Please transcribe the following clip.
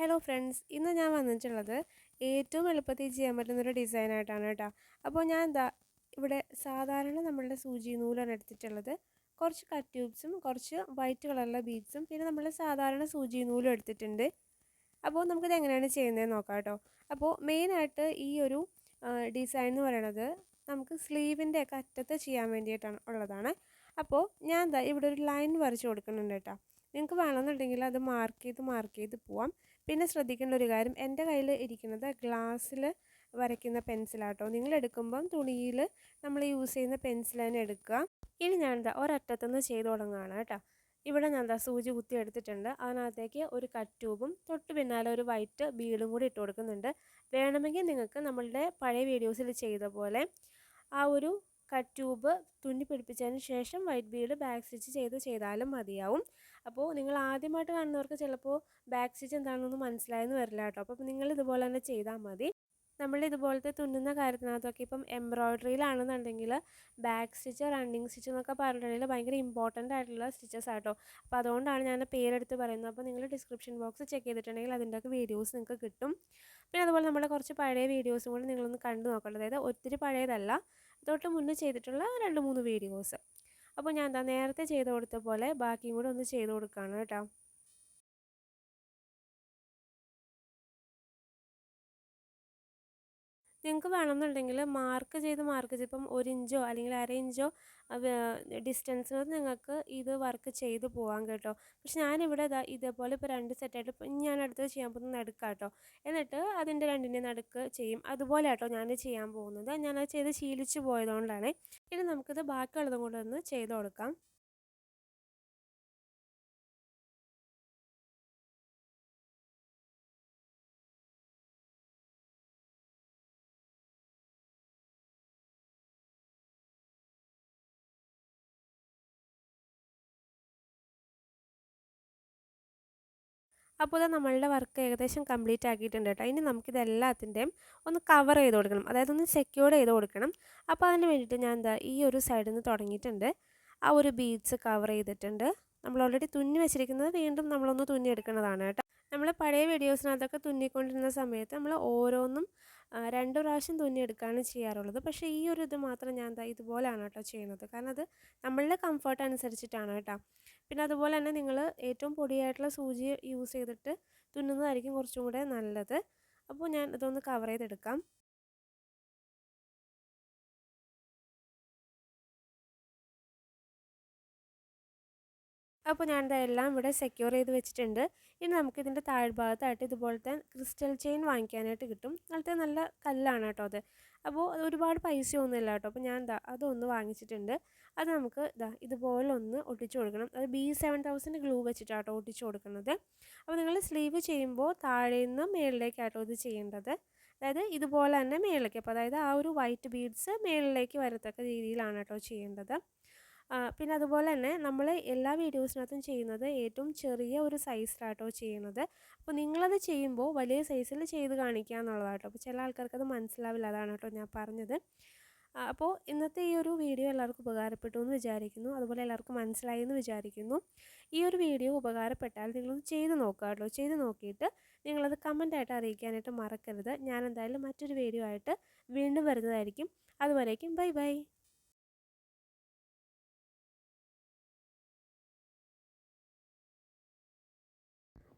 Hello friends ഇന്ന് ഞാൻ വന്നിട്ടുള്ളത് ഏറ്റവും എളുപ്പത്തിൽ ചെയ്യാൻ പറ്റുന്നൊരു ഡിസൈനായിട്ടാണ് കേട്ടോ. അപ്പോൾ ഞാൻ എന്താ ഇവിടെ സാധാരണ നമ്മളുടെ സൂചി നൂലാണ് എടുത്തിട്ടുള്ളത്. കുറച്ച് കട്ട് ട്യൂബ്സും കുറച്ച് വൈറ്റ് കളറിലെ ബീഡ്സും പിന്നെ നമ്മൾ സാധാരണ സൂചി നൂലും എടുത്തിട്ടുണ്ട്. അപ്പോൾ നമുക്കിത് എങ്ങനെയാണ് ചെയ്യുന്നത് നോക്കാം കേട്ടോ. അപ്പോൾ മെയിനായിട്ട് ഈ ഒരു ഡിസൈൻ എന്ന് പറയണത് നമുക്ക് സ്ലീവിന്റെ ഒക്കെ അറ്റത്ത് ചെയ്യാൻ വേണ്ടിയിട്ടാണ് ഉള്ളതാണ്. അപ്പോൾ ഞാൻ എന്താ ഇവിടെ ഒരു ലൈൻ വരച്ച് കൊടുക്കുന്നുണ്ട് കേട്ടോ. നിങ്ങൾക്ക് വേണമെന്നുണ്ടെങ്കിൽ അത് മാർക്ക് ചെയ്ത് മാർക്ക് ചെയ്ത് പോവാം. പിന്നെ ശ്രദ്ധിക്കേണ്ട ഒരു കാര്യം എന്റെ കയ്യിൽ ഇരിക്കുന്നത് ഗ്ലാസ്സിൽ വരയ്ക്കുന്ന പെൻസിലാട്ടോ. നിങ്ങൾ എടുക്കുമ്പം തുണിയിൽ നമ്മൾ യൂസ് ചെയ്യുന്ന പെൻസിൽ തന്നെ എടുക്കുക. ഇനി ഞാൻ എന്താ ഒരറ്റത്തുനിന്ന് ചെയ്ത് തുടങ്ങുകയാണ് കേട്ടോ. ഇവിടെ ഞാൻ എന്താ സൂചി കുത്തി എടുത്തിട്ടുണ്ട്. അതിനകത്തേക്ക് ഒരു കട്ട് ട്യൂബും തൊട്ട് പിന്നാലെ ഒരു വൈറ്റ് ബീഡും കൂടി ഇട്ട് കൊടുക്കുന്നുണ്ട്. വേണമെങ്കിൽ നിങ്ങൾക്ക് നമ്മളുടെ പഴയ വീഡിയോസിൽ ചെയ്ത പോലെ ആ ഒരു കട്ട് ട്യൂബ് തുന്നി പിടിപ്പിച്ചതിന് ശേഷം വൈറ്റ് ബീഡ് ബാക്ക് സ്റ്റിച്ച് ചെയ്ത് ചെയ്താലും മതിയാവും. അപ്പോൾ നിങ്ങൾ ആദ്യമായിട്ട് കാണുന്നവർക്ക് ചിലപ്പോൾ ബാക്ക് സ്റ്റിച്ച് എന്താണെന്ന് മനസ്സിലായെന്ന് വരില്ല കേട്ടോ. അപ്പോൾ നിങ്ങൾ ഇതുപോലെ തന്നെ ചെയ്താൽ മതി. നമ്മൾ ഇതുപോലത്തെ തുന്നുന്ന കാര്യത്തിനകത്തൊക്കെ ഇപ്പം എംബ്രോയ്ഡറിയിലാണെന്നുണ്ടെങ്കിൽ ബാക്ക് സ്റ്റിച്ച് റണ്ണിങ് സ്റ്റിച്ച് എന്നൊക്കെ പറഞ്ഞിട്ടുണ്ടെങ്കിൽ ഭയങ്കര ഇമ്പോർട്ടന്റ് ആയിട്ടുള്ള സ്റ്റിച്ചസ് ആട്ടോ അപ്പോൾ അതുകൊണ്ടാണ് ഞാൻ പേരെടുത്ത് പറയുന്നത്. അപ്പോൾ നിങ്ങൾ ഡിസ്ക്രിപ്ഷൻ ബോക്സ് ചെക്ക് ചെയ്തിട്ടുണ്ടെങ്കിൽ അതിന്റെയൊക്കെ വീഡിയോസ് നിങ്ങൾക്ക് കിട്ടും. പിന്നെ അതുപോലെ നമ്മുടെ കുറച്ച് പഴയ വീഡിയോസും കൂടി നിങ്ങളൊന്ന് കണ്ടു നോക്കണം അതായത് ഒത്തിരി പഴയതല്ല തൊട്ട് മുന്നേ ചെയ്തിട്ടുള്ള രണ്ട് മൂന്ന് വീഡിയോസ് അപ്പോൾ ഞാൻ എന്താ നേരത്തെ ചെയ്ത് കൊടുത്ത പോലെ ബാക്കിയും കൂടെ ഒന്ന് ചെയ്ത് കൊടുക്കുകയാണ് കേട്ടോ. നിങ്ങൾക്ക് വേണമെന്നുണ്ടെങ്കിൽ മാർക്ക് ചെയ്ത് മാർക്ക് ചെയ്ത് ഇപ്പം ഒരു ഇഞ്ചോ അല്ലെങ്കിൽ അര ഇഞ്ചോ ഡിസ്റ്റൻസിനകത്ത് നിങ്ങൾക്ക് ഇത് വർക്ക് ചെയ്ത് പോകാം കേട്ടോ. പക്ഷെ ഞാനിവിടെ ഇതാ ഇതേപോലെ ഇപ്പോൾ രണ്ട് സെറ്റായിട്ട് ഇപ്പം ഞാൻ അടുത്തത് ചെയ്യാൻ പോകുന്ന നടുക്കാം കേട്ടോ. എന്നിട്ട് അതിന്റെ രണ്ടിന്റെ നടുക്ക് ചെയ്യും. അതുപോലെ കേട്ടോ ഞാൻ ചെയ്യാൻ പോകുന്നത്. ഞാനത് ചെയ്ത് ശീലിച്ച് പോയതുകൊണ്ടാണ്. ഇനി നമുക്കിത് ബാക്കിയുള്ളതും കൂടെ ഒന്ന് ചെയ്ത് കൊടുക്കാം. അപ്പോൾ നമ്മളുടെ വർക്ക് ഏകദേശം കംപ്ലീറ്റ് ആക്കിയിട്ടുണ്ട് കേട്ടോ. ഇനി നമുക്കിതെല്ലാത്തിന്റെയും ഒന്ന് കവർ ചെയ്ത് കൊടുക്കണം. അതായത് ഒന്ന് സെക്യൂർ ചെയ്ത് കൊടുക്കണം. അപ്പോൾ അതിന് വേണ്ടിയിട്ട് ഞാൻ എന്താ ഈ ഒരു സൈഡിൽ നിന്ന് തുടങ്ങിയിട്ടുണ്ട്. ആ ഒരു ബീഡ്സ് കവർ ചെയ്തിട്ടുണ്ട്. നമ്മൾ ഓൾറെഡി തുന്നി വെച്ചിരിക്കുന്നത് വീണ്ടും നമ്മളൊന്ന് തുന്നി എടുക്കുന്നതാണ് കേട്ടോ. നമ്മൾ പഴയ വീഡിയോസിനകത്തൊക്കെ തുന്നിക്കൊണ്ടിരുന്ന സമയത്ത് നമ്മൾ ഓരോന്നും രണ്ട് പ്രാവശ്യം തുന്നിയെടുക്കുകയാണ് ചെയ്യാറുള്ളത്. പക്ഷേ ഈ ഒരു ഇത് മാത്രം ഞാൻ എന്താ ഇതുപോലെയാണ് കേട്ടോ ചെയ്യുന്നത്. കാരണം അത് നമ്മളുടെ കംഫർട്ട് അനുസരിച്ചിട്ടാണ് കേട്ടോ. പിന്നെ അതുപോലെ തന്നെ നിങ്ങൾ ഏറ്റവും പൊടിയായിട്ടുള്ള സൂചി യൂസ് ചെയ്തിട്ട് തുന്നുന്നതായിരിക്കും കുറച്ചും കൂടെ നല്ലത്. അപ്പോൾ ഞാൻ ഇതൊന്ന് കവർ ചെയ്തെടുക്കാം. അപ്പോൾ ഞാൻ ഇതെല്ലാം ഇവിടെ സെക്യൂർ ചെയ്ത് വെച്ചിട്ടുണ്ട്. ഇനി നമുക്ക് നമുക്കിതിന്റെ താഴ്ഭാഗത്തായിട്ട് ഇതുപോലത്തെ ക്രിസ്റ്റൽ ചെയിൻ വാങ്ങിക്കാനായിട്ട് കിട്ടും. നല്ലത്തെ നല്ല കല്ലാണ് കേട്ടോ അത്. അപ്പോൾ ഒരുപാട് പൈസയൊന്നുമില്ല കേട്ടോ. അപ്പോൾ ഞാൻ ഇതാ അതൊന്ന് വാങ്ങിച്ചിട്ടുണ്ട്. അത് നമുക്ക് ഇതാ ഇതുപോലെ ഒന്ന് ഒട്ടിച്ചു കൊടുക്കണം. അത് ബി സെവൻ തൗസൻഡ് ഗ്ലൂ വെച്ചിട്ടാട്ടോ ഒട്ടിച്ചു കൊടുക്കുന്നത്. അപ്പോൾ നിങ്ങൾ സ്ലീവ് ചെയ്യുമ്പോൾ താഴെ നിന്ന് മേളിലേക്കാട്ടോ ഇത് ചെയ്യേണ്ടത്. അതായത് ഇതുപോലെ തന്നെ മേളിലേക്ക്. അപ്പോൾ അതായത് ആ ഒരു വൈറ്റ് ബീഡ്സ് മേളിലേക്ക് വരത്തക്ക രീതിയിലാണ് കേട്ടോ ചെയ്യേണ്ടത്. പിന്നെ അതുപോലെ തന്നെ നമ്മൾ എല്ലാ വീഡിയോസിനകത്തും ചെയ്യുന്നത് ഏറ്റവും ചെറിയ ഒരു സൈസിലാട്ടോ ചെയ്യുന്നത്. അപ്പോൾ നിങ്ങളത് ചെയ്യുമ്പോൾ വലിയ സൈസിൽ ചെയ്ത് കാണിക്കുക എന്നുള്ളതാട്ടോ. അപ്പോൾ ചില ആൾക്കാർക്ക് അത് മനസ്സിലാവില്ല അതാണ് കേട്ടോ ഞാൻ പറഞ്ഞത്. അപ്പോൾ ഇന്നത്തെ ഈ ഒരു വീഡിയോ എല്ലാവർക്കും ഉപകാരപ്പെട്ടു എന്ന് വിചാരിക്കുന്നു. അതുപോലെ എല്ലാവർക്കും മനസ്സിലായി എന്ന് വിചാരിക്കുന്നു. ഈ ഒരു വീഡിയോ ഉപകാരപ്പെട്ടാൽ നിങ്ങളൊന്ന് ചെയ്ത് നോക്കുക കേട്ടോ. ചെയ്ത് നോക്കിയിട്ട് നിങ്ങളത് കമന്റായിട്ട് അറിയിക്കാനായിട്ട് മറക്കരുത്. ഞാൻ എന്തായാലും മറ്റൊരു വീഡിയോ ആയിട്ട് വീണ്ടും വരുന്നതായിരിക്കും. അതുവരേക്കും ബൈ ബൈ.